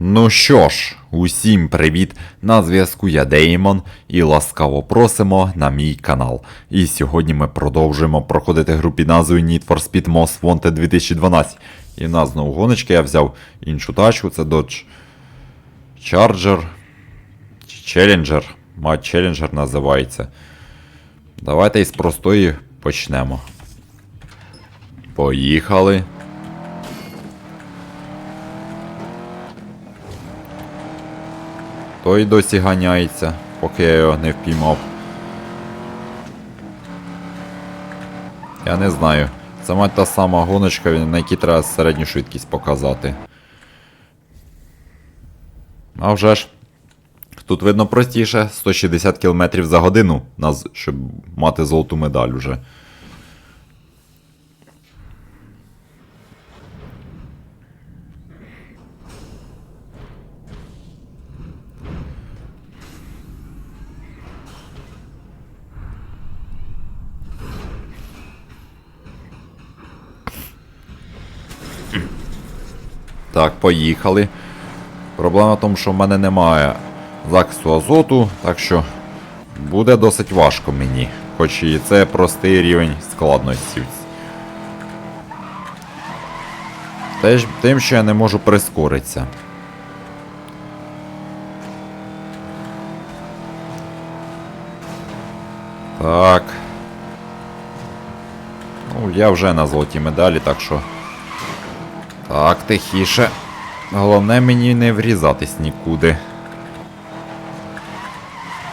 Ну що ж, усім привіт! На зв'язку я Деймон і ласкаво просимо на мій канал. І сьогодні ми продовжуємо проходити гру під назвою Need for Speed Most Wanted 2012. І на знову гоночки я взяв іншу тачку, це Dodge Charger. Challenger. Мать Challenger називається. Давайте із простої почнемо. Поїхали. Той досі ганяється, поки я його не впіймав. Я не знаю. Це мать та сама гоночка, на якій треба середню швидкість показати. А вже ж. Тут видно простіше 160 км за годину, щоб мати золоту медаль уже. Так, поїхали. Проблема в тому, що в мене немає захисту азоту, так що буде досить важко мені. Хоч і це простий рівень складності. Теж тим, що я не можу прискоритися. Так. Ну, я вже на золотій медалі, так що. Так, тихіше. Головне мені не врізатись нікуди.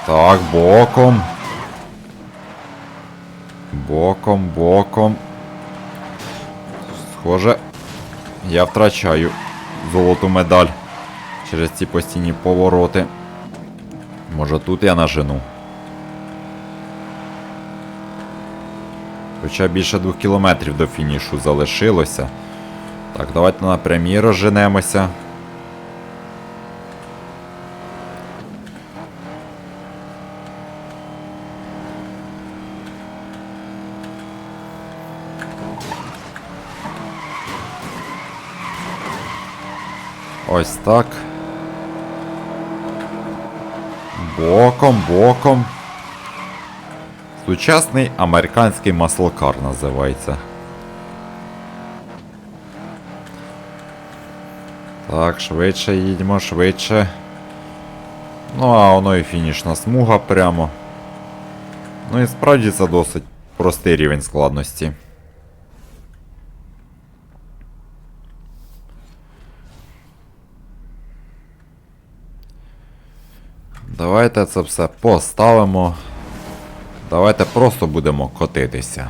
Так, боком. Боком, боком. Схоже, я втрачаю золоту медаль через ці постійні повороти. Може тут я нажену. Хоча більше двох кілометрів до фінішу залишилося. Так, давайте на прямій розженемося. Ось так. Боком, боком. Сучасний американський маслокар називається. Так, швидше їдьмо, швидше. Ну, а воно і фінішна смуга прямо. Ну і справді це досить простий рівень складності. Давайте це все поставимо. Давайте просто будемо котитися.